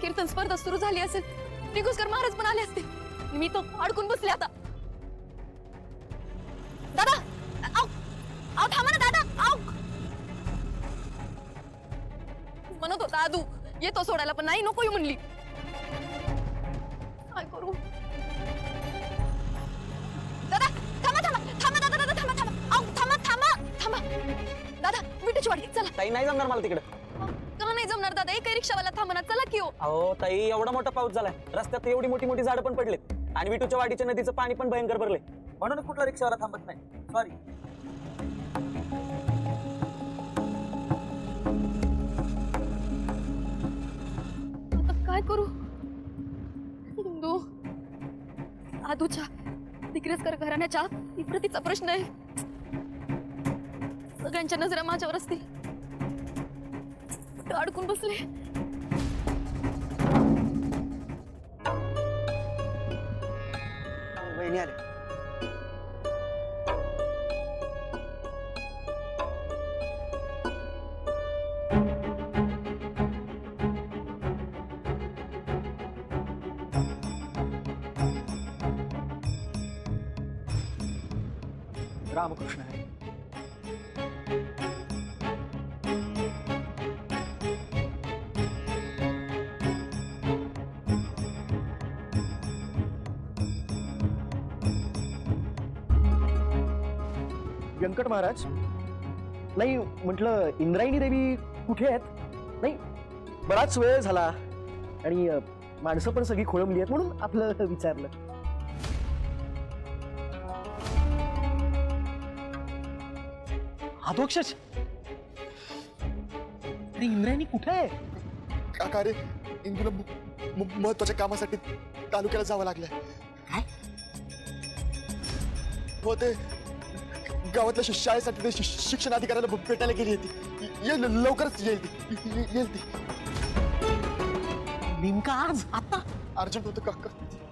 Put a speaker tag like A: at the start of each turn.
A: कीर्तन स्पर्धा सुरू झाली असेल. निघुसकर महाराज पण आले असते मी तो अडकून बसले आता. दादा आव आव थांबा ना दादा आव म्हणत होता आदू येतो सोडायला पण नाही नको म्हणली. काय करू? दादा थांबा थांबा थांबा दादा दादा थांबा थांबा. थांबा थांबा थांबा. दादा विटेची वाडी चला.
B: ताई नाही जमणार मला तिकडे.
A: जमणार दादा एकही रिक्षावाला थांबा ना चला की हो.
B: अहो ताई एवढा मोठा पाऊस झालाय. रस्त्यात एवढी मोठी मोठी झाडं पण पडलेत. आणि विटूच्या वाडीच्या नदीचं पाणी पण भयंकर भरले म्हणून कुठला रिक्षावाला थांबत नाही. सॉरी
A: आता काय करू? हिंदू आदूच्या दिग्रसकर घराण्याच्या. इप्रतीचा प्रश्न आहे. सगळ्यांच्या नजरा माझ्यावर असतील. कुठं अडकून बसले
B: वहिनी आले रामकृष्ण आहे
C: व्यंकट महाराज. नाही म्हटलं इंद्रायणी देवी कुठे आहेत? नाही बराच वेळ झाला. आणि अ, माणसं पण सगळी खोळंबली आहेत म्हणून आपलं विचारलं. अधोक्षच अरे इंद्रायणी कुठे आहे?
D: काका रे? इंदूला महत्त्वाच्या कामासाठी तालुक्याला जावं लागलंय. हो ते गावातल्या शि- शाळेसाठी ते शि- शिक्षण अधिकाऱ्याला भ- भेटायला गेली होती. येईल लवकरच येईल ती. ये- येईल ती.
C: नेमका आज आता?
D: अर्जंट होतं काका